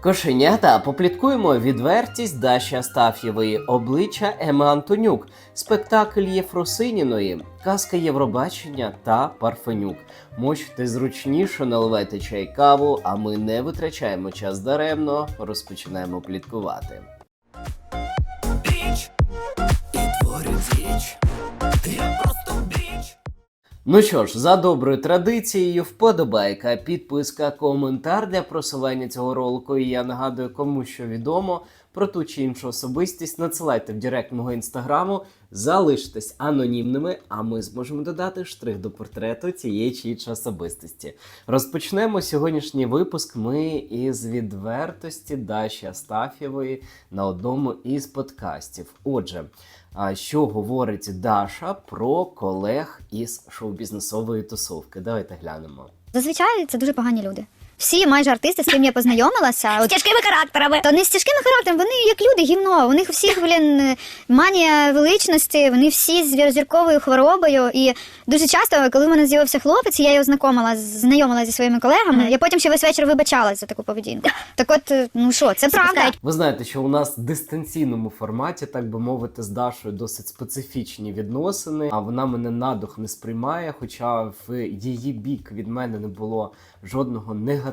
Кошенята попліткуємо відвертість Даші Астаф'євої, обличчя Еми Антонюк, спектакль Єфросиніної, казка Євробачення та Парфенюк. Мочте зручніше наливайте чай каву, а ми не витрачаємо час даремно, розпочинаємо пліткувати. Ну що ж, за доброю традицією, вподобайка, підписка, коментар для просування цього ролику. І я нагадую, кому що відомо про ту чи іншу особистість. Надсилайте в директ мого інстаграму, залиштесь анонімними, а ми зможемо додати штрих до портрету цієї чи іншої особистості. Розпочнемо сьогоднішній випуск ми із відвертості Даші Астафєвої на одному із подкастів. Отже. Що говорить Даша про колег із шоу-бізнесової тусовки? Давайте глянемо. Зазвичай це дуже погані люди. Всі майже артисти, з ким я познайомилася, З от, тяжкими характерами. то не з тяжкими характерами, вони як люди, гімно. У них у всіх, блін, манія величності, вони всі з зірковою хворобою. І дуже часто, коли в мене з'явився хлопець, і я його знайомила, знайомила зі своїми колегами, я потім ще весь вечір вибачалась за таку поведінку. Так от, е, ну що, це правда. Ви знаєте, що у нас в дистанційному форматі, так би мовити, з Дашою досить специфічні відносини, а вона мене надух не сприймає. Хоча в її бік від мене не було жодного негативного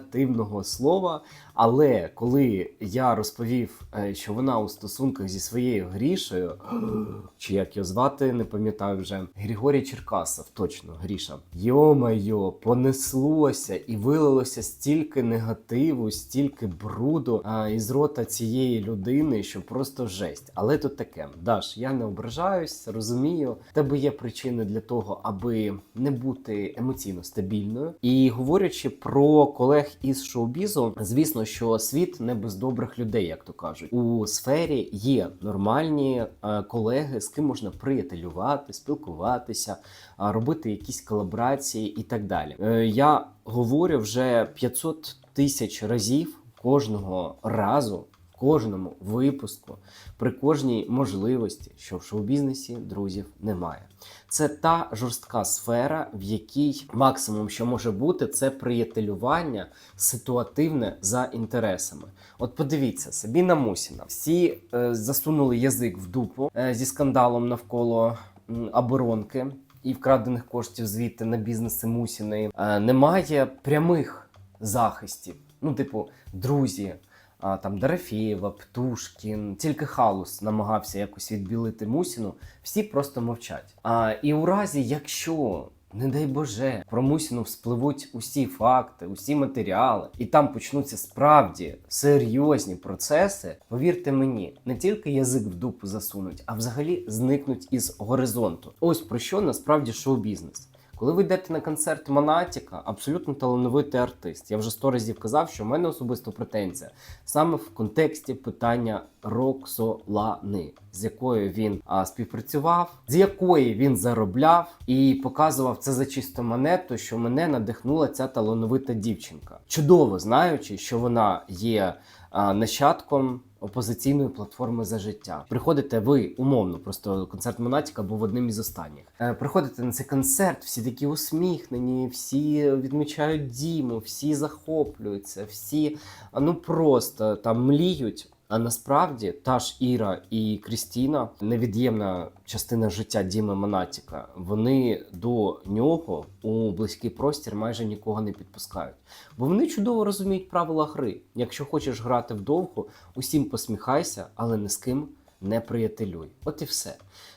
слова. Але коли я розповів, е, що вона у стосунках зі своєю Грішею, чи як його звати, не пам'ятаю вже Григорій Черкасов, точно Гріша. Йо-майо, понеслося і вилилося стільки негативу, стільки бруду а, із рота цієї людини, що просто жесть. Але тут таке, Даш, я не ображаюсь, розумію. Тебе є причини для того, аби не бути емоційно стабільною. І говорячи про колег із шоу-бізу, звісно, що світ не без добрих людей, як то кажуть. У сфері є нормальні е, колеги, з ким можна приятелювати, спілкуватися, робити якісь колаборації і так далі. Е, Я говорю вже 500 тисяч разів кожного разу. Кожному випуску, при кожній можливості, що в шоу-бізнесі друзів немає. Це та жорстка сфера, в якій максимум, що може бути, це приятелювання ситуативне за інтересами. От подивіться, Сабіна Мусіна. Всі е, засунули язик в дупу е, зі скандалом навколо м, оборонки і вкрадених коштів звідти на бізнеси Мусіної. Е, немає прямих захистів. Ну, типу, друзі. А, там Дорофєєва, Птушкін, тільки Халус намагався якось відбілити Мусіну, всі просто мовчать. А, і у разі, якщо, не дай Боже, про Мусіну вспливуть усі факти, усі матеріали, і там почнуться справді серйозні процеси, повірте мені, не тільки язик в дупу засунуть, а взагалі зникнуть із горизонту. Ось про що насправді шоу-бізнес. Коли ви йдете на концерт Монатіка, абсолютно талановитий артист. Я вже сто разів казав, що в мене особисто претензія саме в контексті питання Роксолани, з якою він а, співпрацював, з якої він заробляв і показував це за чисту монету, що мене надихнула ця талановита дівчинка, чудово знаючи, що вона є а, нащадком опозиційної платформи за життя. Приходите ви умовно, просто концерт Монатіка був одним із останніх. Е, приходите на цей концерт, всі такі усміхнені, всі відмічають Діму, всі захоплюються, всі ну просто там мліють. А насправді та ж Іра і Крістіна, невід'ємна частина життя Діми Монатіка, вони до нього у близький простір майже нікого не підпускають. Бо вони чудово розуміють правила гри. Якщо хочеш грати вдовго, усім посміхайся, але ні з ким не приятелюй. От і все.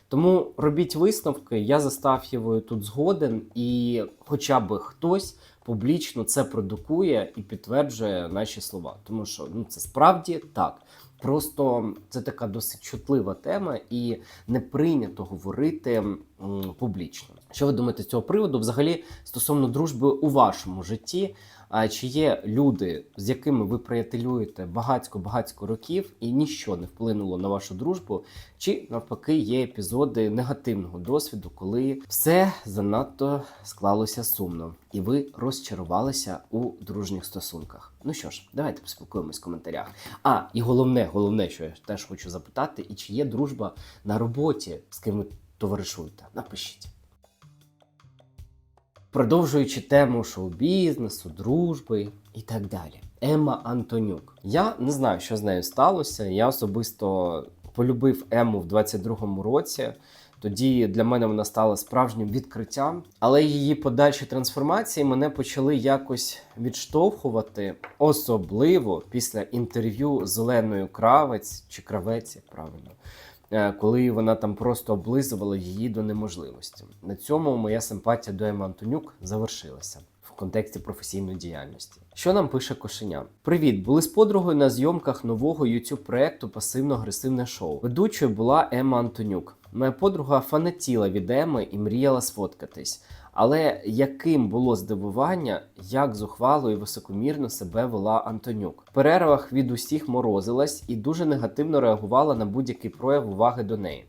Тому робіть висновки. Я за Стаф'євою тут згоден, і хоча б хтось публічно це продукує і підтверджує наші слова. Тому що ну це справді так. Просто це така досить чутлива тема, і не прийнято говорити публічно. Що ви думаєте з цього приводу? Взагалі, стосовно дружби у вашому житті, а чи є люди, з якими ви приятелюєте багатько-багатько років, і ніщо не вплинуло на вашу дружбу, чи навпаки є епізоди негативного досвіду, коли все занадто склалося сумно, і ви розчарувалися у дружніх стосунках? Ну що ж, давайте поспілкуємось в коментарях. А і головне, головне, що я теж хочу запитати, і чи є дружба на роботі, з ким ви товаришуєте? Напишіть. Продовжуючи тему шоу-бізнесу, дружби і так далі. Ема Антонюк. Я не знаю, що з нею сталося. Я особисто полюбив Ему в 22-му році. Тоді для мене вона стала справжнім відкриттям, але її подальші трансформації мене почали якось відштовхувати, особливо після інтерв'ю з Оленою Кравець чи Кравець, як правильно, коли вона там просто облизувала її до неможливості. На цьому моя симпатія до Еми Антонюк завершилася. В контексті професійної діяльності. Що нам пише кошеня? Привіт! Були з подругою на зйомках нового youtube проекту Пасивно-агресивне шоу. Ведучою була Ема Антонюк. Моя подруга фанатіла від Еми і мріяла сфоткатись. Але яким було здивування, як зухвало і високомірно себе вела Антонюк. В перервах від усіх морозилась і дуже негативно реагувала на будь-який прояв уваги до неї.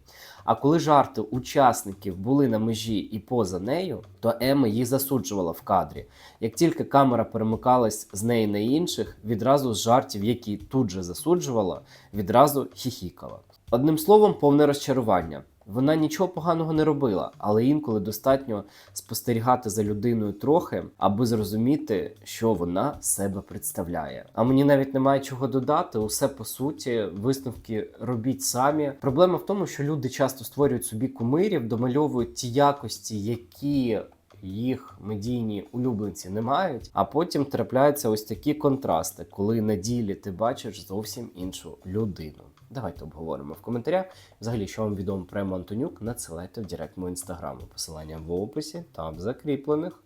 А коли жарти учасників були на межі і поза нею, то Ема їх засуджувала в кадрі. Як тільки камера перемикалась з неї на інших, відразу з жартів, які тут же засуджувала, відразу хіхікала. Одним словом, повне розчарування. Вона нічого поганого не робила, але інколи достатньо спостерігати за людиною трохи, аби зрозуміти, що вона себе представляє. А мені навіть немає чого додати. Усе по суті, висновки робіть самі. Проблема в тому, що люди часто створюють собі кумирів, домальовують ті якості, які їх медійні улюбленці не мають, а потім трапляються ось такі контрасти, коли на ділі ти бачиш зовсім іншу людину. Давайте обговоримо в коментарях. Взагалі, що вам відомо про Ему надсилайте в директ мого інстаграму. Посилання в описі та в закріплених.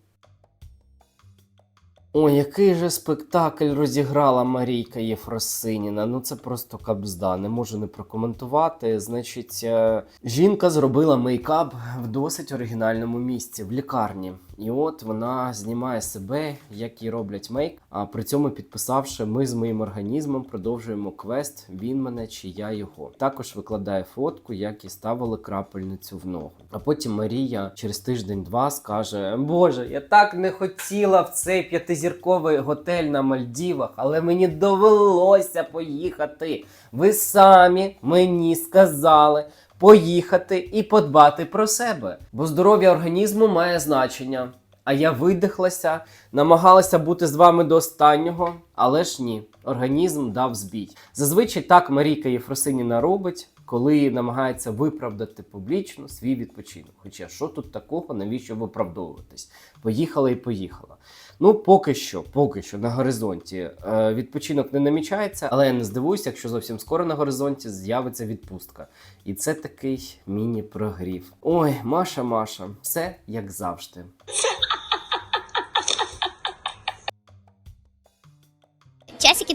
Ой, який же спектакль розіграла Марійка Єфросиніна. Ну це просто кабзда, не можу не прокоментувати. Значить, е, жінка зробила мейкап в досить оригінальному місці в лікарні. І от вона знімає себе, як їй роблять мейк, а при цьому підписавши Ми з моїм організмом продовжуємо квест Він мене чи я його. Також викладає фотку, як їй ставили крапельницю в ногу. А потім Марія через тиждень-два скаже: Боже, я так не хотіла в цей п'ятизірковий готель на Мальдівах, але мені довелося поїхати. Ви самі мені сказали поїхати і подбати про себе, бо здоров'я організму має значення. А я видихлася, намагалася бути з вами до останнього, але ж ні, організм дав збій. Зазвичай так Марійка Єфросиніна робить, коли намагається виправдати публічно свій відпочинок. Хоча що тут такого, навіщо виправдовуватись? Поїхала і поїхала. Ну, поки що, поки що на горизонті е, відпочинок не намічається, але я не здивуюся, якщо зовсім скоро на горизонті з'явиться відпустка. І це такий міні-прогрів. Ой, Маша, Маша, все як завжди.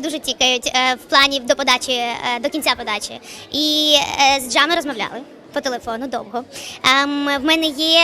Дуже тікають е, в плані до подачі, е, до кінця подачі. І е, з Джами розмовляли по телефону довго. Ем, в мене є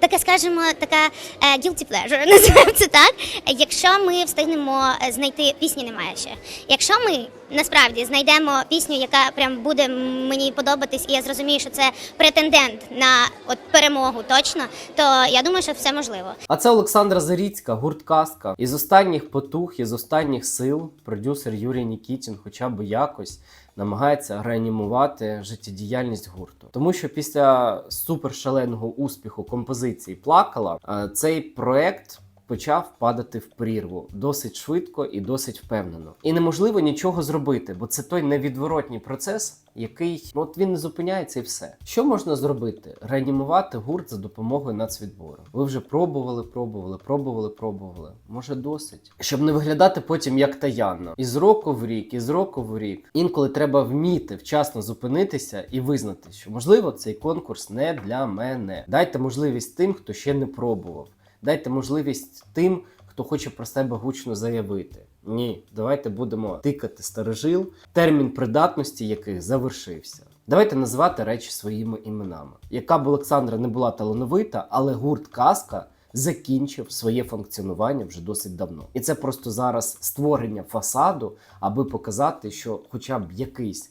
така, скажімо, така е, guilty pleasure, називаємо це так. Якщо ми встигнемо е, знайти пісні, немає ще. Якщо ми насправді знайдемо пісню, яка прям буде мені подобатись, і я зрозумію, що це претендент на от перемогу точно, то я думаю, що все можливо. А це Олександра Заріцька, гурт Казка. Із останніх потух, із останніх сил, продюсер Юрій Нікітін, хоча б якось намагається реанімувати життєдіяльність гурту. Тому що після супершаленого успіху композиції плакала е, цей проект. Почав падати в прірву досить швидко і досить впевнено. І неможливо нічого зробити, бо це той невідворотній процес, який ну, от він не зупиняється і все. Що можна зробити? Реанімувати гурт за допомогою нацвідбору. Ви вже пробували, пробували, пробували, пробували. Може, досить, щоб не виглядати потім як таянно. Із року в рік, із року в рік. Інколи треба вміти вчасно зупинитися і визнати, що можливо цей конкурс не для мене. Дайте можливість тим, хто ще не пробував. Дайте можливість тим, хто хоче про себе гучно заявити. Ні, давайте будемо тикати старожил, термін придатності яких завершився. Давайте називати речі своїми іменами. Яка б Олександра не була талановита, але гурт Казка закінчив своє функціонування вже досить давно. І це просто зараз створення фасаду, аби показати, що хоча б якийсь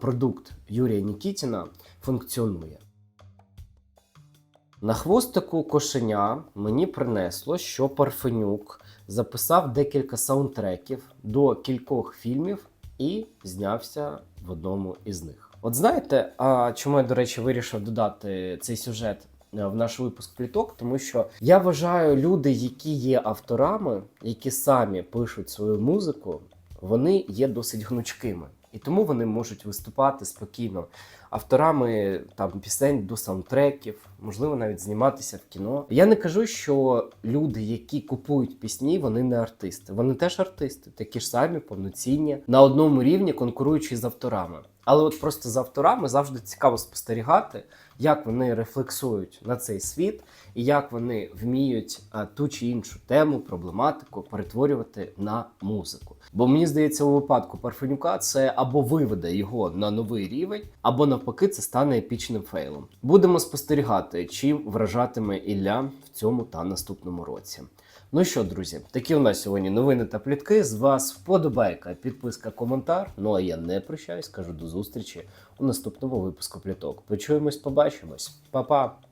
продукт Юрія Нікітіна функціонує. На хвостику кошеня мені принесло, що Парфенюк записав декілька саундтреків до кількох фільмів і знявся в одному із них. От знаєте, а чому я, до речі, вирішив додати цей сюжет е, в наш випуск пліток, тому що я вважаю, люди, які є авторами, які самі пишуть свою музику, вони є досить гнучкими. І тому вони можуть виступати спокійно авторами там пісень до саундтреків, можливо, навіть зніматися в кіно. Я не кажу, що люди, які купують пісні, вони не артисти. Вони теж артисти, такі ж самі, повноцінні, на одному рівні конкуруючи з авторами. Але от просто з авторами завжди цікаво спостерігати, як вони рефлексують на цей світ і як вони вміють а, ту чи іншу тему, проблематику перетворювати на музику. Бо мені здається, у випадку Парфенюка це або виведе його на новий рівень, або навпаки, це стане епічним фейлом. Будемо спостерігати, чи вражатиме Ілля в цьому та наступному році. Ну що, друзі, такі у нас сьогодні новини та плітки. З вас вподобайка, підписка, коментар. Ну а я не прощаюсь, кажу до зустрічі у наступному випуску пліток. Почуємось, побачимось. Па-па!